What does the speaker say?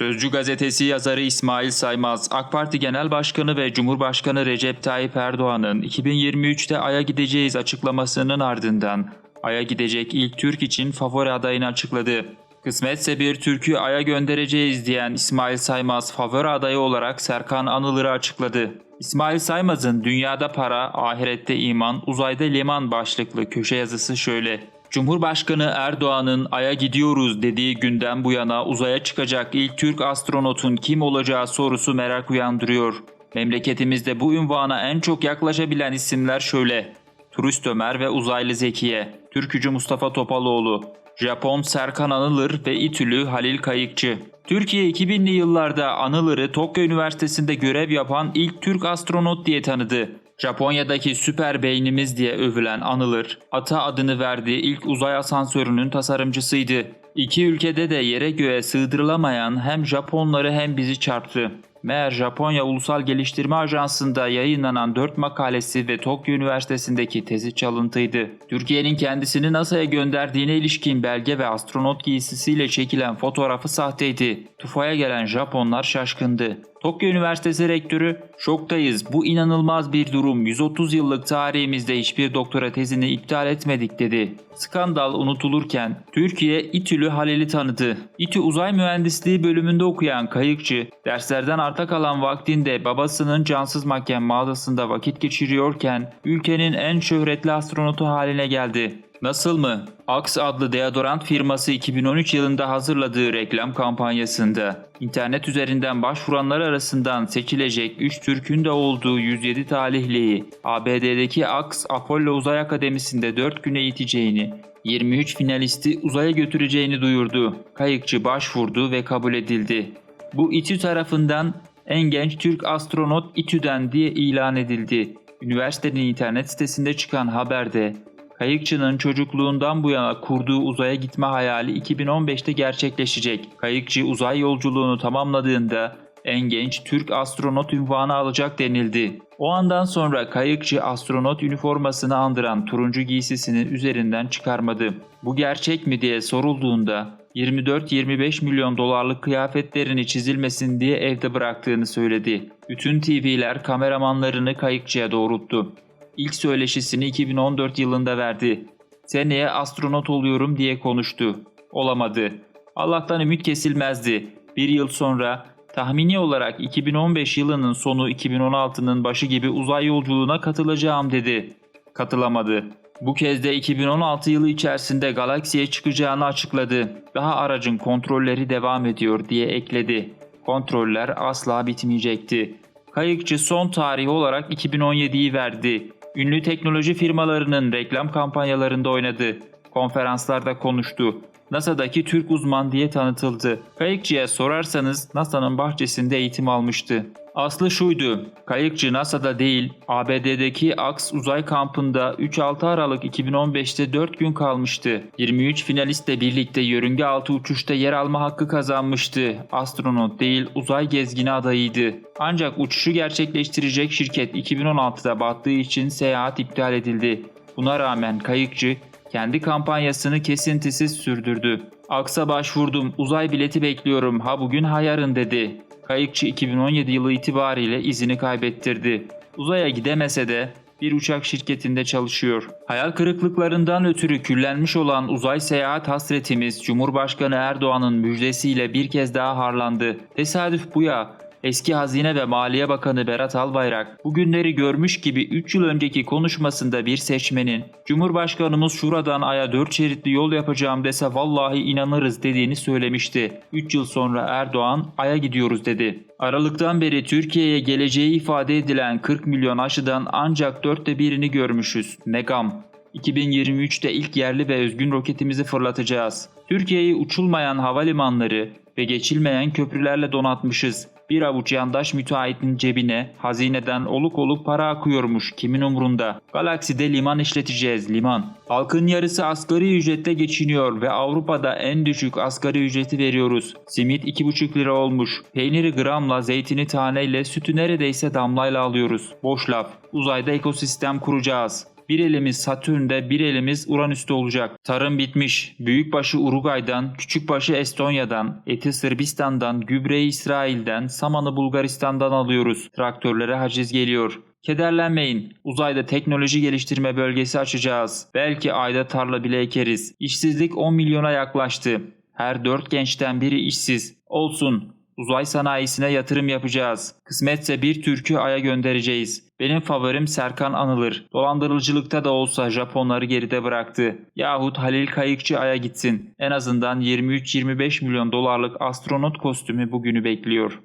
Sözcü gazetesi yazarı İsmail Saymaz, AK Parti Genel Başkanı ve Cumhurbaşkanı Recep Tayyip Erdoğan'ın 2023'te Ay'a gideceğiz açıklamasının ardından Ay'a gidecek ilk Türk için favori adayını açıkladı. Kısmetse bir Türk'ü Ay'a göndereceğiz diyen İsmail Saymaz favori adayı olarak Serkan Anılır'ı açıkladı. İsmail Saymaz'ın Dünyada Para, Ahirette İman, Uzayda Liman başlıklı köşe yazısı şöyle. Cumhurbaşkanı Erdoğan'ın Ay'a gidiyoruz dediği günden bu yana uzaya çıkacak ilk Türk astronotun kim olacağı sorusu merak uyandırıyor. Memleketimizde bu ünvana en çok yaklaşabilen isimler şöyle. Turist Ömer ve uzaylı Zekiye, Türkücü Mustafa Topaloğlu, Japon Serkan Anılır ve İTÜ'lü Halil Kayıkçı. Türkiye 2000'li yıllarda Anılır'ı Tokyo Üniversitesi'nde görev yapan ilk Türk astronot diye tanıdı. Japonya'daki süper beynimiz diye övülen Anılır, ata adını verdiği ilk uzay asansörünün tasarımcısıydı. İki ülkede de yere göğe sığdırılamayan hem Japonları hem bizi çarptı. Meğer Japonya Ulusal Geliştirme Ajansı'nda yayınlanan 4 makalesi ve Tokyo Üniversitesi'ndeki tezi çalıntıydı. Türkiye'nin kendisini NASA'ya gönderdiğine ilişkin belge ve astronot giysisiyle çekilen fotoğrafı sahteydi. TUFA'ya gelen Japonlar şaşkındı. Tokyo Üniversitesi rektörü şoktayız bu inanılmaz bir durum 130 yıllık tarihimizde hiçbir doktora tezini iptal etmedik dedi. Skandal unutulurken Türkiye İTÜ'lü Halil'i tanıdı. İTÜ Uzay Mühendisliği bölümünde okuyan kayıkçı derslerden arta kalan vaktinde babasının cansız makyaj mağazasında vakit geçiriyorken ülkenin en şöhretli astronotu haline geldi. Nasıl mı? Axe adlı deodorant firması 2013 yılında hazırladığı reklam kampanyasında internet üzerinden başvuranlar arasından seçilecek 3 Türk'ün de olduğu 107 talihliyi ABD'deki Axe Apollo Uzay Akademisi'nde 4 güne eğiteceğini, 23 finalisti uzaya götüreceğini duyurdu. Kayıkçı başvurdu ve kabul edildi. Bu İTÜ tarafından en genç Türk astronot İTÜ'den diye ilan edildi. Üniversitenin internet sitesinde çıkan haberde Kayıkçı'nın çocukluğundan bu yana kurduğu uzaya gitme hayali 2015'te gerçekleşecek. Kayıkçı uzay yolculuğunu tamamladığında en genç Türk astronot ünvanı alacak denildi. O andan sonra kayıkçı astronot üniformasını andıran turuncu giysisini üzerinden çıkarmadı. Bu gerçek mi diye sorulduğunda 24-25 milyon dolarlık kıyafetlerini çizilmesin diye evde bıraktığını söyledi. Bütün TV'ler kameramanlarını kayıkçıya doğrulttu. İlk söyleşisini 2014 yılında verdi. Seneye astronot oluyorum diye konuştu. Olamadı. Allah'tan ümit kesilmezdi. Bir yıl sonra tahmini olarak 2015 yılının sonu 2016'nın başı gibi uzay yolculuğuna katılacağım dedi. Katılamadı. Bu kez de 2016 yılı içerisinde galaksiye çıkacağını açıkladı. Daha aracın kontrolleri devam ediyor diye ekledi. Kontroller asla bitmeyecekti. Kayıkçı son tarihi olarak 2017'yi verdi. Ünlü teknoloji firmalarının reklam kampanyalarında oynadı. Konferanslarda konuştu. NASA'daki Türk uzman diye tanıtıldı. Kayıkçıya sorarsanız NASA'nın bahçesinde eğitim almıştı. Aslı şuydu. Kayıkçı NASA'da değil, ABD'deki Aks uzay kampında 3-6 Aralık 2015'te 4 gün kalmıştı. 23 finalistle birlikte yörünge altı uçuşta yer alma hakkı kazanmıştı. Astronot değil, uzay gezgini adayıydı. Ancak uçuşu gerçekleştirecek şirket 2016'da battığı için seyahat iptal edildi. Buna rağmen kayıkçı kendi kampanyasını kesintisiz sürdürdü. Aksa başvurdum, uzay bileti bekliyorum, ha bugün ha yarın dedi. Kayıkçı 2017 yılı itibariyle izini kaybettirdi. Uzaya gidemese de bir uçak şirketinde çalışıyor. Hayal kırıklıklarından ötürü küllenmiş olan uzay seyahat hasretimiz Cumhurbaşkanı Erdoğan'ın müjdesiyle bir kez daha harlandı. Tesadüf bu ya. Eski Hazine ve Maliye Bakanı Berat Albayrak bugünleri görmüş gibi 3 yıl önceki konuşmasında bir seçmenin Cumhurbaşkanımız şuradan aya 4 şeritli yol yapacağım dese vallahi inanırız dediğini söylemişti. 3 yıl sonra Erdoğan aya gidiyoruz dedi. Aralıktan beri Türkiye'ye geleceği ifade edilen 40 milyon aşıdan ancak dörtte birini görmüşüz. Ne gam. 2023'te ilk yerli ve özgün roketimizi fırlatacağız. Türkiye'yi uçulmayan havalimanları ve geçilmeyen köprülerle donatmışız. Bir avuç yandaş müteahhitin cebine hazineden oluk oluk para akıyormuş kimin umrunda. Galakside liman işleteceğiz liman. Halkın yarısı asgari ücretle geçiniyor ve Avrupa'da en düşük asgari ücreti veriyoruz. Simit 2,5 lira olmuş. Peyniri gramla, zeytini taneyle, sütü neredeyse damlayla alıyoruz. Boş laf. Uzayda ekosistem kuracağız. Bir elimiz Satürn'de, bir elimiz Uranüs'te olacak. Tarım bitmiş. Büyükbaşı Uruguay'dan, küçükbaşı Estonya'dan, eti Sırbistan'dan, gübreyi İsrail'den, samanı Bulgaristan'dan alıyoruz. Traktörlere haciz geliyor. Kederlenmeyin. Uzayda teknoloji geliştirme bölgesi açacağız. Belki ayda tarla bile ekeriz. İşsizlik 10 milyona yaklaştı. Her 4 gençten biri işsiz. Olsun. Uzay sanayisine yatırım yapacağız. Kısmetse bir Türk'ü Ay'a göndereceğiz. Benim favorim Serkan Anılır. Dolandırıcılıkta da olsa Japonları geride bıraktı. Yahut Halil Kayıkçı Ay'a gitsin. En azından 23-25 milyon dolarlık astronot kostümü bugünü bekliyor.